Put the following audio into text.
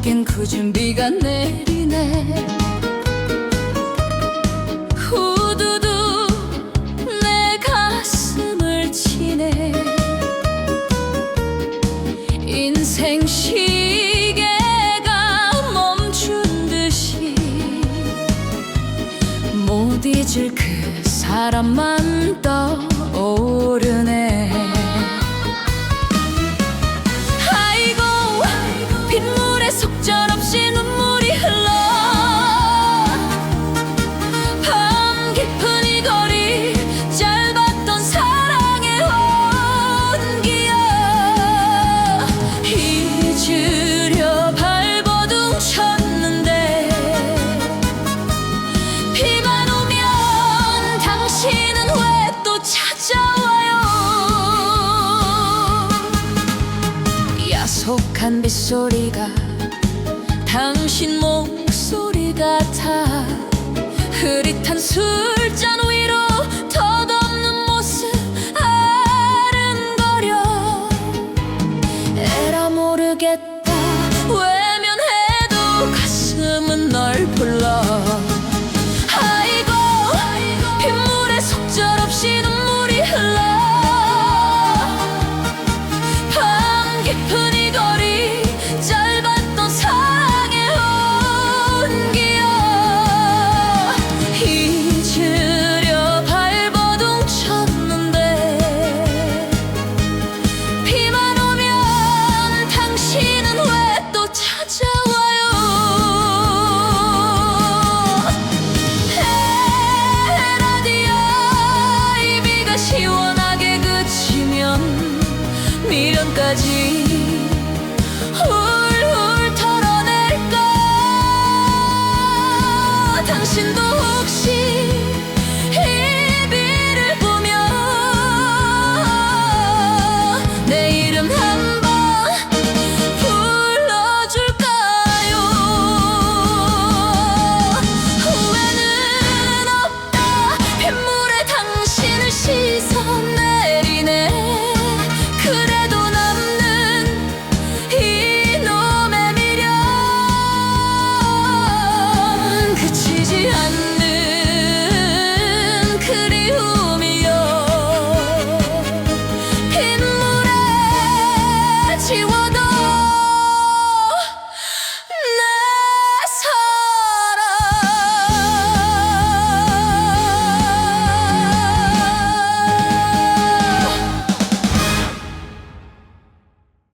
밖엔 굳은 비가 내리네. 후두두 내 가슴을 치네. 인생 시계가 멈춘 듯이 못 잊을 그 사람만 떠오르네. 혹한 빗소리가 당신 목소리 같아 흐릿한 술잔 미련까지.